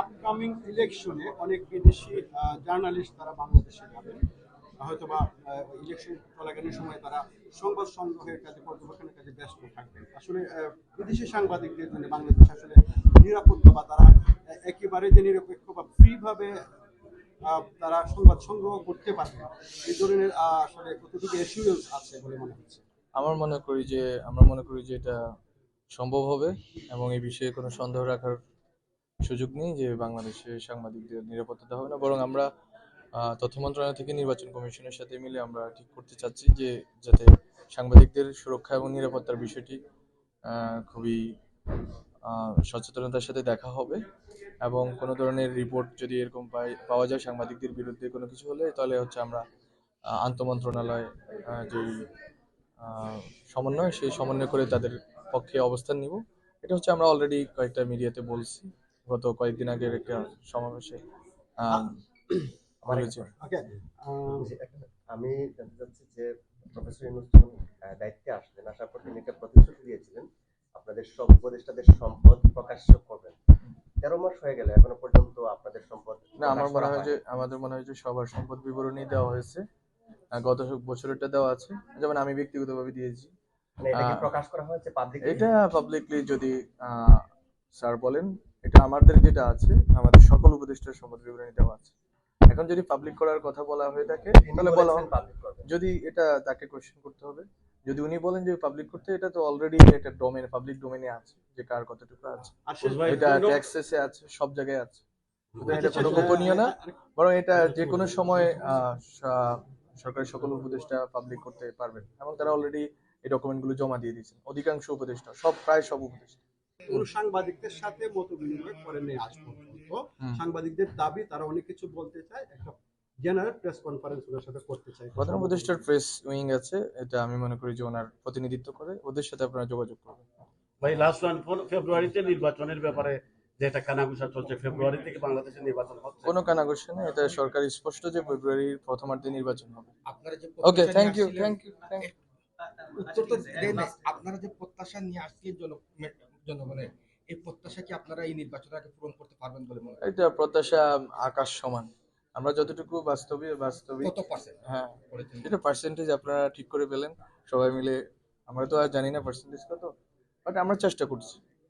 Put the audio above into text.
Upcoming ইলেকশনে অনেক বিদেশি জার্নালিস্ট তারা বাংলাদেশে ইলেকশন সময় তারা সংবাদ সংগ্রহের কাজে, পর্যবেক্ষণের কাজে ব্যস্ত আসলে বিদেশি সাংবাদিকদের আসলে নিরাপত্তা বা তারা একেবারে যে নিরপেক্ষ বা ফ্রি ভাবে তারা সংবাদ সংগ্রহ করতে পারবে এই ধরনের আসলে কতটুকু আছে বলে মনে হচ্ছে? আমার মনে করি যে, আমরা মনে করি যে এটা সম্ভব হবে এবং এই বিষয়ে কোনো সন্দেহ রাখার সুযোগ নেই যে বাংলাদেশে সাংবাদিকদের নিরাপত্তা দেওয়া হবে না। বরং আমরা তথ্য মন্ত্রণালয় থেকে নির্বাচন কমিশনের সাথে মিলে আমরা ঠিক করতে চাচ্ছি যে যাতে সাংবাদিকদের সুরক্ষা এবং নিরাপত্তার বিষয়টি খুবই সচেতনতার সাথে দেখা হবে এবং কোনো ধরনের রিপোর্ট যদি এরকম পাই পাওয়া যায় সাংবাদিকদের বিরুদ্ধে কোনো কিছু হলে তাহলে হচ্ছে আমরা আন্তঃমন্ত্রণালয় যেই সমন্বয় সেই সমন্বয় করে তাদের পক্ষে অবস্থান নিব। এটা হচ্ছে আমরা অলরেডি কয়েকটা মিডিয়াতে বলছি। গত কয়েকদিন আগের একটা সমাবেশে একটা- আমি জানতে চাচ্ছি যে প্রফেসর ইউনুস দায়িত্বে আসলেন আসার পর তিনি একটা প্রতিশ্রুতি দিয়েছিলেন আপনাদের সব উপদেষ্টাদের সম্পদ প্রকাশ্য করবেন। তেরো মাস হয়ে গেলে এখনও পর্যন্ত আপনাদের সম্পদ না আমার মনে হয় যে আমাদের মনে হয় যে সবার সম্পদ বিবরণী দেওয়া হয়েছে। গত বছরেরটা দেওয়া আছে। যেমন আমি ব্যক্তিগতভাবে দিয়েছি। মানে প্রকাশ করা হয়েছে পাবলিক এটা পাবলিকলি যদি স্যার বলেন এটা আমাদের যেটা আছে আমাদের সকল উপদেষ্টার সম্পদ বিবরণী দেওয়া আছে। এখন যদি পাবলিক করার কথা বলা হয়ে থাকে তাহলে বলা যদি এটা তাকে কোশ্চেন করতে হবে যদি উনি বলেন যে পাবলিক করতে এটা তো অলরেডি একটা ডোমেন পাবলিক ডোমেনে আছে যে কার কতটুকু আছে। এটা কোনো- ট্যাক্সেসে আছে সব জায়গায় আছে। এটা আচ্ছা, কোনো আচ্ছা, গোপনীয় না বরং এটা যে কোনো সময় আহ, সরকারের সকল উপদেষ্টা পাবলিক করতে পারবেন এবং তারা অলরেডি এই ডকুমেন্টগুলো জমা দিয়ে দিয়েছেন। অধিকাংশ উপদেষ্টা সব প্রায় সব উপদেষ্টা। কোন সাংবাদিকদের সাথে মত বিনিময় আজ পর্যন্ত। সাংবাদিকদের দাবি তারা অনেক কিছু বলতে চায় একটা জেনারেল প্রেস কনফারেন্স ওনার সাথে করতে চায়। প্রধান উপদেষ্টার প্রেস উইং আছে এটা আমি মনে করি যে ওনার প্রতিনিধিত্ব করে ওদের সাথে আপনারা যোগাযোগ করবেন। ভাই লাস্ট ওয়ান ফেব্রুয়ারিতে নির্বাচনের ব্যাপারে যেটা কানাঘুষা চলছে ফেব্রুয়ারি থেকে বাংলাদেশে নির্বাচন হচ্ছে? কোনো কানাঘুষা এটা সরকার স্পষ্ট যে ফেব্রুয়ারির প্রথমার্ধে নির্বাচন হবে। Okay thank you thank you thank উত্তর তো। আপনারা যে প্রত্যাশা নিয়ে আসছে জনগণের এই প্রত্যাশা কি আপনারা এই নির্বাচনের আগে পূরণ করতে পারবেন বলে মনে হয় এটা প্রত্যাশা আকাশ সমান। আমরা যতটুকু বাস্তবে বাস্তবিক কত পার্সেন্ট হ্যাঁ। এটা পার্সেন্টেজ আপনারা ঠিক করে পেলেন। সবাই মিলে আমরা তো আর জানি না পার্সেন্টেজ কত বাট আমরা চেষ্টা করছি।